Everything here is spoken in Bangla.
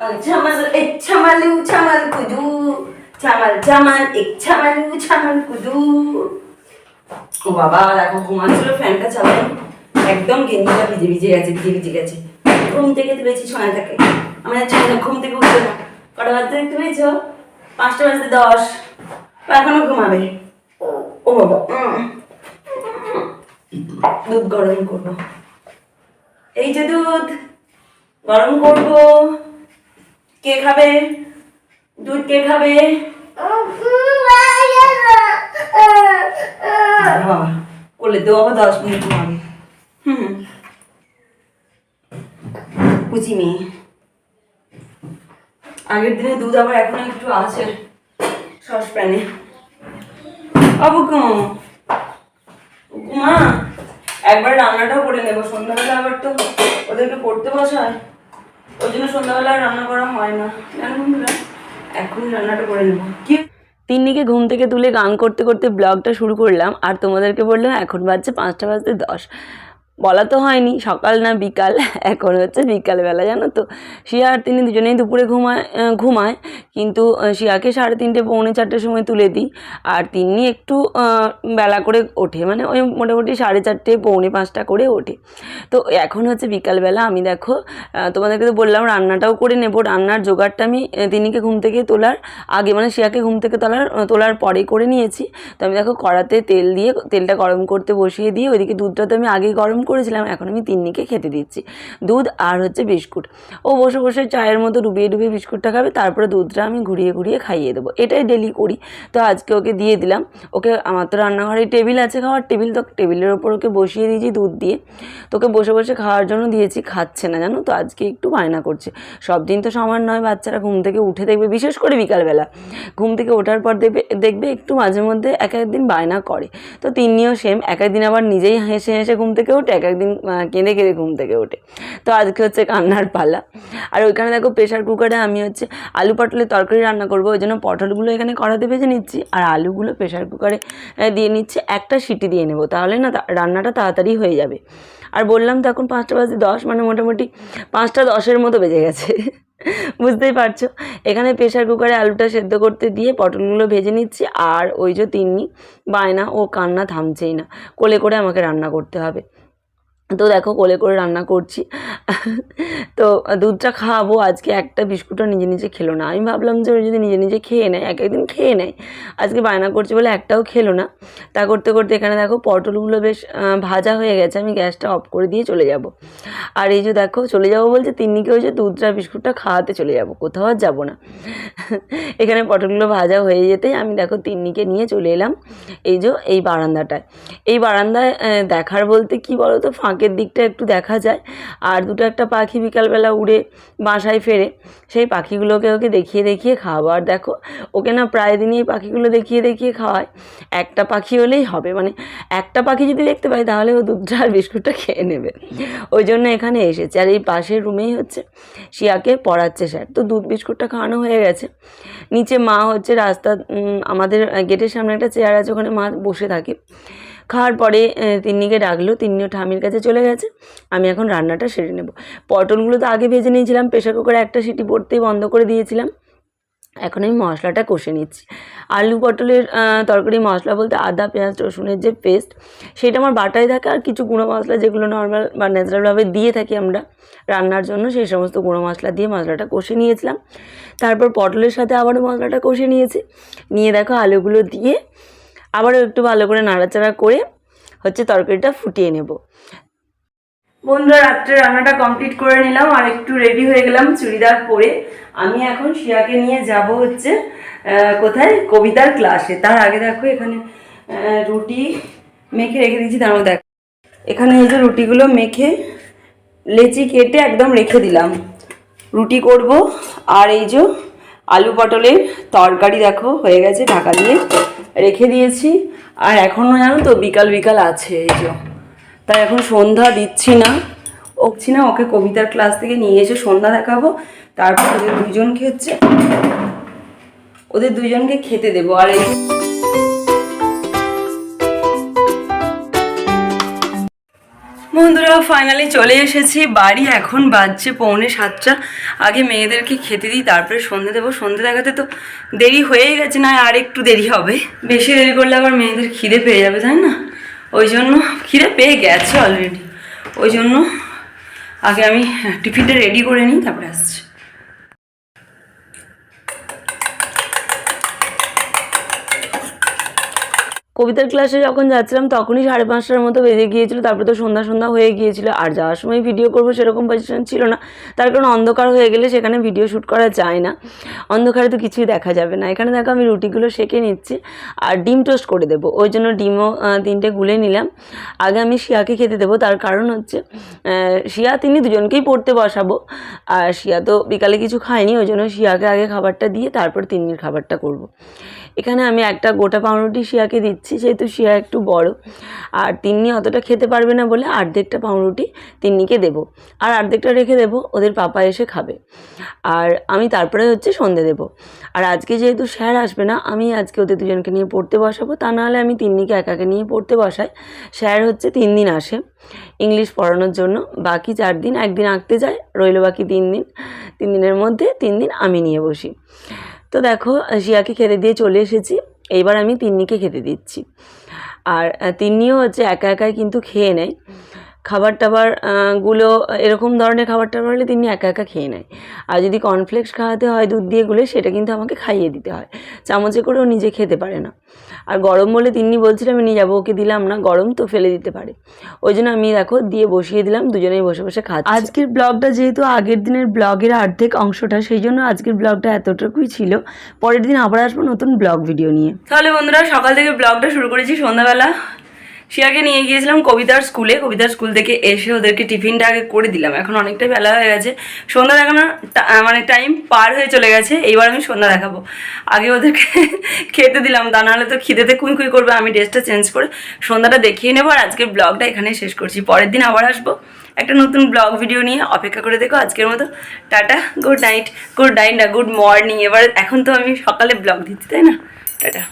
ছামাল এক ছামালু ছামাল কুদু ছামাল ছামাল এক ছামালু ছামাল কুদু ও বাবা দেখো ঘুমাচ্ছিল ফ্যানটা চালাই। একদম গেঞ্জিটা ভিজে ভিজে গেছে, ভিজে ভিজে গেছে। ঘুম থেকে তুলেছি ছয় থেকে। আমি ছয় না, ঘুম থেকে উঠতে না। কটা বাজতে দেখতে পাঁচটা বাজতে দশ। এখনও ঘুমাবে। ও বাবা। দুধ গরম করব। এই যে দুধ, গরম করব। কে খাবে? দুধ কে খাবে? বাবা করলে তো দশ মিনিট ঘুমাবে হুম। কুচি মেয়ে আগের দিনে দুধ আবার এখন একটু আছে সসপ্যানে। কেমন মা, একবার রান্নাটাও করে নেব। সন্ধ্যাবেলা আবার তো ওদেরকে পড়তে বসায়। ওই জন্য সন্ধ্যাবেলা রান্না করা হয় না। এখন রান্নাটা করে নেব। কি? ঘুম থেকে তুলে গান করতে করতে ব্লগটা শুরু করলাম, আর তোমাদেরকে বললাম এখন বাজছে পাঁচটা বাজতে দশ। বলা তো হয়নি, সকাল না বিকাল, এখন হচ্ছে বিকালবেলা, জানো তো? শিয়া আর তিনি দুজনেই দুপুরে ঘুমায় ঘুমায়, কিন্তু শিয়াকে সাড়ে তিনটে, পৌনে চারটের সময় তুলে দিই, আর তিনি একটু বেলা করে ওঠে মানে ওই মোটামুটি সাড়ে চারটে, পৌনে পাঁচটা করে ওঠে। তো এখন হচ্ছে বিকালবেলা, আমি দেখো তোমাদেরকে তো বললাম রান্নাটাও করে নেব, রান্নার জোগাড়টা আমি তিনিকে ঘুম থেকে তোলার আগে মানে শিয়াকে ঘুম থেকে তোলার তোলার পরে করে নিয়েছি। তো আমি দেখো কড়াতে তেল দিয়ে, তেলটা গরম করতে বসিয়ে দিয়ে, ওইদিকে দুধটা তো আমি আগেই গরম করেছিলাম, এখন আমি তিন্নিকে খেতে দিচ্ছি। দুধ আর হচ্ছে বিস্কুট। ও বসে বসে চায়ের মতো ডুবিয়ে ডুবিয়ে বিস্কুটটা খাবে, তারপরে দুধটা আমি ঘুরিয়ে ঘুরিয়ে খাইয়ে দেবো। এটাই ডেলি করি। তো আজকে ওকে দিয়ে দিলাম। ওকে, আমার তো রান্নাঘরে টেবিল আছে, খাওয়ার টেবিল তো টেবিলের ওপর ওকে বসিয়ে দিয়েছি দুধ দিয়ে। তোকে বসে বসে খাওয়ার জন্য দিয়েছি, খাচ্ছে না জানো? তো আজকে একটু বায়না করছে। সব দিন তো সমান নয়, বাচ্চারা ঘুম থেকে উঠে দেখবে, বিশেষ করে বিকালবেলা। ঘুম থেকে ওঠার পর দেখবে দেখবে একটু মাঝে মধ্যে এক একদিন বায়না করে। তো তিনিও সেম এক একদিন আবার নিজেই হেসে হেসে ঘুম থেকে ওঠে এক একদিন কেঁদে কেঁদে ঘুম থেকে ওঠে। তো আজকে হচ্ছে কান্নার পালা। আর ওইখানে দেখো প্রেশার কুকারে আমি হচ্ছে আলু পটলের তরকারি রান্না করব। ওই জন্য পটলগুলো এখানে কড়াতে ভেজে নিচ্ছি আর আলুগুলো প্রেশার কুকারে দিয়ে নিচ্ছি। একটা সিটি দিয়ে নেব। তাহলে না রান্নাটা তাড়াতাড়ি হয়ে যাবে। আর বললাম তো এখন পাঁচটা বাজে দশ মানে মোটামুটি পাঁচটা দশের মতো বেজে গেছে। বুঝতেই পারছ? এখানে প্রেশার কুকারে আলুটা সেদ্ধ করতে দিয়ে পটলগুলো ভেজে নিচ্ছি। আর ওই যে তিন্নি, বায়না, ও কান্না থামছেই না। কোলে করে আমাকে রান্না করতে হবে। তো দেখো কোলে করে রান্না করছি। তো দুধটা খাওয়াবো আজকে, একটা বিস্কুটও নিজে নিজে খেলো না। আমি ভাবলাম যে ও যদি নিজে নিজে খেয়ে নেয়, এক একদিন খেয়ে নেয়, আজকে বায়না করছে বলে একটাও খেলো না। তা করতে করতে এখানে দেখো পটলগুলো বেশ ভাজা হয়ে গেছে, আমি গ্যাসটা অফ করে দিয়ে চলে যাব। আর এই যে দেখো, চলে যাব বলছে তিন্নিকে ওই যে দুধটা, বিস্কুটটা খাওয়াতে চলে যাব, কোথাও আর যাব না। এখানে পটলগুলো ভাজা হয়ে যেতেই আমি দেখো তিন্নিকে নিয়ে চলে এলাম, এই যে এই বারান্দাটায়। এই বারান্দায় দেখার বলতে কি বলো তো ফাঁকের দিকটা একটু দেখা যায়। আর দুটো একটা পাখি বিকালবেলা উড়ে বাসায় ফেরে, সেই পাখিগুলোকে ওকে দেখিয়ে দেখিয়ে খাওয়াবো। আর দেখো, ওকে না প্রায় দিনই এই পাখিগুলো দেখিয়ে দেখিয়ে খাওয়ায়। একটা পাখি হলেই হবে মানে একটা পাখি যদি দেখতে পাই, তাহলে ও দুধটা আর বিস্কুটটা খেয়ে নেবে। ওই জন্য এখানে এসেছে। আর এই পাশের রুমেই হচ্ছে শিয়াকে পড়াচ্ছে স্যার। তো দুধ বিস্কুটটা খাওয়ানো হয়ে গেছে। নিচে মা হচ্ছে রাস্তা আমাদের গেটের সামনে একটা চেয়ার আছে, ওখানে মা বসে থাকে। খাওয়ার পরে তিন্নিকে ডাকলো, তিন্নিও ঠামির কাছে চলে গেছে, আমি এখন রান্নাটা সেরে নেব। পটলগুলো তো আগে ভেজে নিয়েছিলাম, প্রেশার কুকারে একটা সিটি পড়তেই বন্ধ করে দিয়েছিলাম। এখন আমি মশলাটা কষে নিচ্ছি। আলু পটলের তরকারি মশলা বলতে আদা, পেঁয়াজ, রসুনের যে পেস্ট, সেটা আমার বাটাই থাকে আর কিছু গুঁড়ো মশলা যেগুলো নর্মাল বা ন্যাচারালভাবে দিয়ে থাকি আমরা, রান্নার জন্য সেই সমস্ত গুঁড়ো মশলা দিয়ে মশলাটা কষে নিয়েছিলাম। তারপর পটলের সাথে আবারও মশলাটা কষে নিয়েছি। নিয়ে দেখো আলুগুলো দিয়ে আবারও একটু ভালো করে নাড়াচাড়া করে হচ্ছে তরকারিটা ফুটিয়ে নেব। বন্ধুরা, রাত্রে রান্নাটা কমপ্লিট করে নিলাম আর একটু রেডি হয়ে গেলাম চুড়িদার পরে। আমি এখন শিয়াকে নিয়ে যাব হচ্ছে কোথায়? কবিতার ক্লাসে তার আগে দেখো এখানে রুটি মেখে রেখে দিয়েছি তার মধ্যে দেখো। এখানে এই যে রুটিগুলো মেখে লেচি কেটে একদম রেখে দিলাম। রুটি করব আর এই যে আলু পটলের তরকারি দেখো, হয়ে গেছে ঢাকা দিয়ে। রেখে দিয়েছি। আর এখনও জানো তো বিকাল বিকাল আছে, এই যে। তাই এখন সন্ধ্যা দিচ্ছি না। ওকছি না, ওকে কবিতার ক্লাস থেকে নিয়ে এসে সন্ধ্যা দেখাবো। তারপর ওদের দুজনকে হচ্ছে, ওদের দুজনকে খেতে দেবো। আর এই বন্ধুরা ফাইনালি চলে এসেছি। বাড়ি এখন বাজছে পৌনে সাতটা। আগে মেয়েদেরকে খেতে দিই, তারপরে সন্ধে দেবো। সন্ধে দেখাতে তো দেরি হয়েই গেছে, না আর একটু দেরি হবে। বেশি দেরি করলে আবার মেয়েদের খিদে পেয়ে যাবে, তাই না? ওই জন্য খিদে পেয়ে গেছে অলরেডি ওই জন্য আগে আমি টিফিনটা রেডি করে নিই, তারপরে আসছি। কবিতার ক্লাসে যখন যাচ্ছিলাম, তখনই সাড়ে পাঁচটার মতো বেজে গিয়েছিল। তারপরে তো সন্ধ্যা সন্ধ্যা হয়ে গিয়েছিল। আর যাওয়ার সময় ভিডিও করব সেরকম পজিশন ছিল না। তার কারণ অন্ধকার হয়ে গেলে সেখানে ভিডিও শ্যুট করা যায় না। অন্ধকারে তো কিছুই দেখা যাবে না। এখানে দেখো আমি রুটিগুলো সেঁকে নিচ্ছি আর ডিম টোস্ট করে দেবো। ওই জন্য ডিমও তিনটে গুলে নিলাম। আগে আমি শিয়াকে খেতে দেবো। তার কারণ হচ্ছে শিয়া তিনি দুজনকেই পড়তে বসাবো। আর শিয়া তো বিকালে কিছু খায়নি। ওই জন্য শিয়াকে আগে খাবারটা দিয়ে তারপর তিন্নির খাবারটা করব। এখানে আমি একটা গোটা পাউরুটি শিয়াকে দিচ্ছি। যেহেতু শিয়া একটু বড়। আর তিন্নি অতটা খেতে পারবে না বলে অর্ধেকটা পাউরুটি তিন্নিকে দেবো। আর অর্ধেকটা রেখে দেবো, ওদের পাপা এসে খাবে। আর আমি তারপরে হচ্ছে সন্ধে দেবো। আর আজকে যেহেতু স্যার আসবে না, আমি আজকে ওদের দুজনকে নিয়ে পড়তে বসাবো। তা নাহলে আমি তিন্নিকে একাকে নিয়ে পড়তে বসাই। স্যার হচ্ছে তিন দিন আসে ইংলিশ পড়ানোর জন্য। বাকি চার দিন একদিন আঁকতে যায়, রইল বাকি তিন দিন। তিন দিনের মধ্যে তিন দিন আমি নিয়ে বসি। তো দেখো, শিয়াকে খেতে দিয়ে চলে এসেছি। এইবার আমি তিন্নিকে খেতে দিচ্ছি। আর তিন্নিও হচ্ছে একা একাই কিন্তু খেয়ে নেয়। খাবার টাবারগুলো এরকম ধরনের খাবার টাবার হলে তিনি একা একা খেয়ে নেয়। আর যদি কর্নফ্লেক্স খাওয়াতে হয় দুধ দিয়ে গুলে সেটা কিন্তু আমাকে খাইয়ে দিতে হয়। চামচে করেও নিজে খেতে পারে না। আর গরম বলে তিনি বলছিল আমি নিয়ে যাব ওকে দিলাম না গরম তো ফেলে দিতে পারে। ওই জন্য আমি দেখো দিয়ে বসিয়ে দিলাম দুজনেই বসে বসে খাচ্ছি। আজকের ব্লগটা যেহেতু আগের দিনের ব্লগের অর্ধেক অংশটা সেই জন্য আজকের ব্লগটা এতটুকুই ছিল। পরের দিন আবার আসব নতুন ব্লগ ভিডিও নিয়ে। তাহলে বন্ধুরা সকাল থেকে ব্লগটা শুরু করেছি সন্ধ্যাবেলা। শিয়াকে নিয়ে গিয়েছিলাম কবিতার স্কুলে। কবিতার স্কুল থেকে এসে ওদেরকে টিফিনটা আগে করে দিলাম। এখন অনেকটাই বেলা হয়ে গেছে। সন্ধ্যা দেখানোর মানে টাইম পার হয়ে চলে গেছে। এইবার আমি সন্ধ্যা দেখাবো। আগে ওদেরকে খেতে দিলাম। তা নাহলে তো খিদেতে কুই কুই করবে। আমি ড্রেসটা চেঞ্জ করে সন্ধ্যাটা দেখিয়ে নেব। আর আজকের ব্লগটা এখানেই শেষ করছি। পরের দিন আবার আসব। একটা নতুন ব্লগ ভিডিও নিয়ে। অপেক্ষা করে দেখো আজকের মতো। Tata. Good night good night না গুড মর্নিং এবার এখন তো আমি সকালে ব্লগ দিচ্ছি, তাই না? টাটা।